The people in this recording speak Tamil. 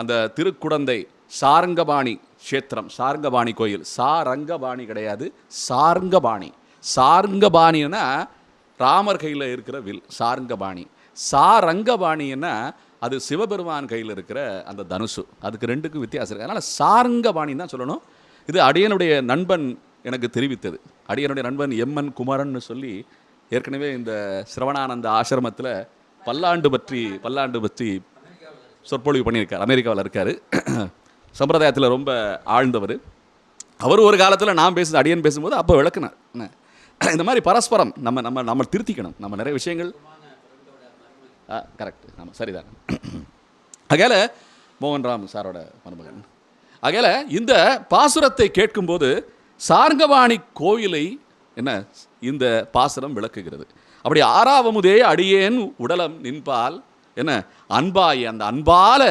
அந்த திருக்குடந்தை சாரங்கபாணி கஷேத்திரம். சாரங்கபாணி கோயில். சாரங்கபாணி கிடையாது. சார்ங்கபாணி. சார்ங்கபாணின்னா ராமர் கையில் இருக்கிற வில் சார்ங்கபாணி. சாரங்கபாணின்னா அது சிவபெருமான் கையில் இருக்கிற அந்த தனுசு. அதுக்கு ரெண்டுக்கும் வித்தியாசம் இருக்குது அதனால் சாரங்கபாணின்னு தான் சொல்லணும். இது அடியனுடைய நண்பன் எனக்கு தெரிவித்தது. அடியனுடைய நண்பன் எம்என் குமரன்னு சொல்லி ஏற்கனவே இந்த சிரவணானந்த ஆசிரமத்தில் பல்லாண்டு பற்றி பல்லாண்டு பற்றி சொற்பொழிவு பண்ணியிருக்கார் அமெரிக்காவில் இருக்கார். சம்பிரதாயத்தில் ரொம்ப ஆழ்ந்தவர். அவர் ஒரு காலத்தில் நான் பேசுது அடியன் பேசும்போது அப்போ விளக்குனார். என்ன? இந்த மாதிரி பரஸ்பரம் நம்ம நம்ம நம்ம திருத்திக்கணும். நம்ம நிறைய விஷயங்கள். ஆ கரெக்ட் ஆமாம் சரிதான். அகையால மோகன்ராம் சாரோட மருமகன். அகையால் இந்த பாசுரத்தை கேட்கும்போது சார்கவாணி கோயிலை என்ன இந்த பாசுரம் விளக்குகிறது. அப்படி ஆறாவமுதே அடியேன் உடலம் நின்பால் என்ன? அன்பாய் அந்த அன்பால